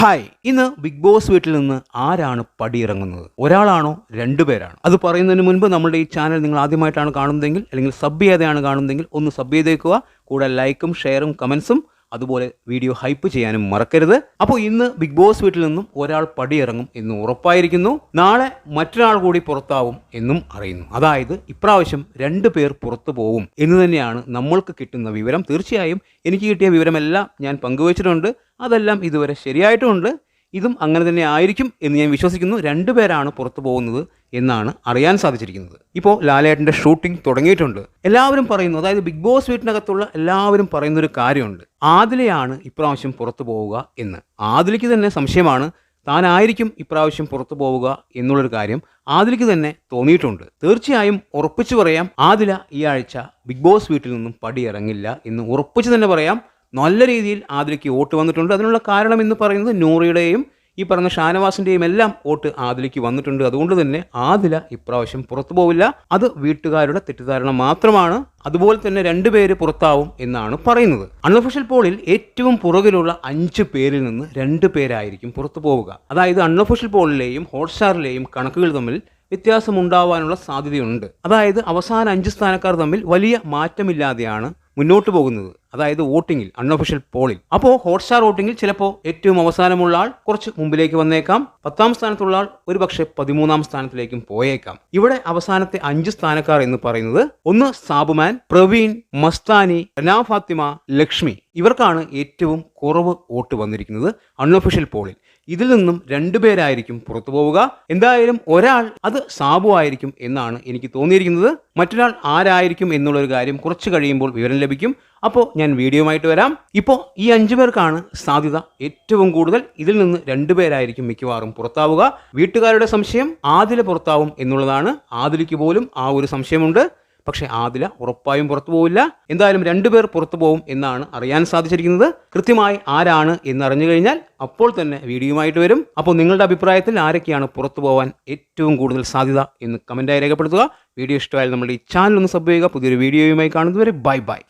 Hi. ഇന്ന് big boss വീട്ടിൽ നിന്ന് ആരാണ് പടിയിറങ്ങുന്നത്? ഒരാളാണോ? രണ്ടു പേരാണോ? അത് പറയുന്നതിന് മുൻപ് നമ്മുടെ ഈ ചാനൽ നിങ്ങൾ ആദ്യമായിട്ടാണ് കാണുന്നതെങ്കിൽ അല്ലെങ്കിൽ സബ് ചെയ്യാതെയാണ് കാണുന്നതെങ്കിൽ ഒന്ന് സബ് ചെയ്തേക്കുക. കൂടെ ലൈക്കും ഷെയറും കമൻസും അതുപോലെ വീഡിയോ ഹൈപ്പ് ചെയ്യാനും മറക്കരുത്. അപ്പോൾ ഇന്ന് ബിഗ് ബോസ് വീട്ടിൽ നിന്നും ഒരാൾ പടിയിറങ്ങും എന്ന് ഉറപ്പായിരിക്കുന്നു. നാളെ മറ്റൊരാൾ കൂടി പുറത്താവും എന്നും അറിയുന്നു. അതായത് ഇപ്രാവശ്യം രണ്ട് പേർ പുറത്തു പോവും എന്ന് തന്നെയാണ് നമ്മൾക്ക് കിട്ടുന്ന വിവരം. തീർച്ചയായും എനിക്ക് കിട്ടിയ വിവരമെല്ലാം ഞാൻ പങ്കുവച്ചിട്ടുണ്ട്. അതെല്ലാം ഇതുവരെ ശരിയായിട്ടുമുണ്ട് ഇതും അങ്ങനെ തന്നെ ആയിരിക്കും എന്ന് ഞാൻ വിശ്വസിക്കുന്നു. രണ്ടുപേരാണ് പുറത്തു പോകുന്നത് എന്നാണ് അറിയാൻ സാധിച്ചിരിക്കുന്നത്. ഇപ്പോൾ ലാലേട്ടന്റെ ഷൂട്ടിംഗ് തുടങ്ങിയിട്ടുണ്ട്. എല്ലാവരും പറയുന്നു അതായത് ബിഗ് ബോസ് വീട്ടിനകത്തുള്ള എല്ലാവരും പറയുന്നൊരു കാര്യമുണ്ട്. ആദിലയാണ് ഇപ്രാവശ്യം പുറത്തു പോവുക എന്ന്. ആദിലയ്ക്ക് തന്നെ സംശയമാണ് താനായിരിക്കും ഇപ്രാവശ്യം പുറത്തു പോവുക എന്നുള്ളൊരു കാര്യം ആദിലയ്ക്ക് തന്നെ തോന്നിയിട്ടുണ്ട്. തീർച്ചയായും ഉറപ്പിച്ചു പറയാം ആദില ഈ ആഴ്ച ബിഗ് ബോസ് വീട്ടിൽ നിന്നും പടിയിറങ്ങില്ല എന്ന് ഉറപ്പിച്ചു തന്നെ പറയാം. നല്ല രീതിയിൽ ആദിലയ്ക്ക് വോട്ട് വന്നിട്ടുണ്ട്. അതിനുള്ള കാരണം എന്ന് പറയുന്നത് നൂറിയുടെയും ഈ പറഞ്ഞ ഷാനവാസിന്റെയും എല്ലാം വോട്ട് ആദിലയ്ക്ക് വന്നിട്ടുണ്ട്. അതുകൊണ്ട് തന്നെ ആദില ഇപ്രാവശ്യം പുറത്തു പോവില്ല. അത് വീട്ടുകാരുടെ തെറ്റിദ്ധാരണ മാത്രമാണ്. അതുപോലെ തന്നെ രണ്ടുപേര് പുറത്താവും എന്നാണ് പറയുന്നത്. അൺഒഫീഷ്യൽ പോളിൽ ഏറ്റവും പുറകിലുള്ള അഞ്ച് പേരിൽ നിന്ന് രണ്ട് പേരായിരിക്കും പുറത്തു പോവുക. അതായത് അൺഒഫീഷ്യൽ പോളിലെയും ഹോട്ട്സ്റ്റാറിലെയും കണക്കുകൾ തമ്മിൽ വ്യത്യാസം ഉണ്ടാവാനുള്ള സാധ്യതയുണ്ട്. അതായത് അവസാന അഞ്ച് സ്ഥാനക്കാർ തമ്മിൽ വലിയ മാറ്റമില്ലാതെയാണ് മുന്നോട്ട് പോകുന്നത്. അതായത് വോട്ടിങ്ങിൽ അൺഒഫീഷ്യൽ പോളിൽ അപ്പോൾ ഹോട്ട്സ്റ്റാർ വോട്ടിങ്ങിൽ ചിലപ്പോൾ ഏറ്റവും അവസാനമുള്ള ആൾ കുറച്ച് മുമ്പിലേക്ക് വന്നേക്കാം. പത്താം സ്ഥാനത്തുള്ള ആൾ ഒരു പക്ഷേ പതിമൂന്നാം സ്ഥാനത്തിലേക്കും പോയേക്കാം. ഇവിടെ അവസാനത്തെ അഞ്ച് സ്ഥാനക്കാർ എന്ന് പറയുന്നത് ഒന്ന് സാബുമാൻ പ്രവീൺ മസ്താനി റനാ ഫാത്തിമ ലക്ഷ്മി. ഇവർക്കാണ് ഏറ്റവും കുറവ് വോട്ട് വന്നിരിക്കുന്നത് അൺഒഫീഷ്യൽ പോളിൽ. ഇതിൽ നിന്നും രണ്ടുപേരായിരിക്കും പുറത്തു പോവുക. എന്തായാലും ഒരാൾ അത് സാബു ആയിരിക്കും എന്നാണ് എനിക്ക് തോന്നിയിരിക്കുന്നത്. മറ്റൊരാൾ ആരായിരിക്കും എന്നുള്ളൊരു കാര്യം കുറച്ച് കഴിയുമ്പോൾ വിവരം ലഭിക്കും. അപ്പോൾ ഞാൻ വീഡിയോയുമായിട്ട് വരാം. ഇപ്പോൾ ഈ അഞ്ചു പേർക്കാണ് സാധ്യത ഏറ്റവും കൂടുതൽ. ഇതിൽ നിന്ന് രണ്ടുപേരായിരിക്കും മിക്കവാറും പുറത്താവുക. വീട്ടുകാരുടെ സംശയം ആദില പുറത്താവും എന്നുള്ളതാണ്. ആദിലയ്ക്ക് പോലും ആ ഒരു സംശയമുണ്ട്. പക്ഷെ ആദില ഉറപ്പായും പുറത്തു പോവില്ല. എന്തായാലും രണ്ടുപേർ പുറത്തു പോകും എന്നാണ് അറിയാൻ സാധിച്ചിരിക്കുന്നത്. കൃത്യമായി ആരാണ് എന്ന് അറിഞ്ഞു കഴിഞ്ഞാൽ അപ്പോൾ തന്നെ വീഡിയോയുമായിട്ട് വരും. അപ്പോൾ നിങ്ങളുടെ അഭിപ്രായത്തിൽ ആരൊക്കെയാണ് പുറത്തു പോകാൻ ഏറ്റവും കൂടുതൽ സാധ്യത എന്ന് കമന്റായി രേഖപ്പെടുത്തുക. വീഡിയോ ഇഷ്ടമായാലും നമ്മുടെ ഈ ചാനൽ ഒന്ന് സബ് ചെയ്യുക. പുതിയൊരു വീഡിയോയുമായി കാണുന്നതുവരെ ബൈ ബൈ.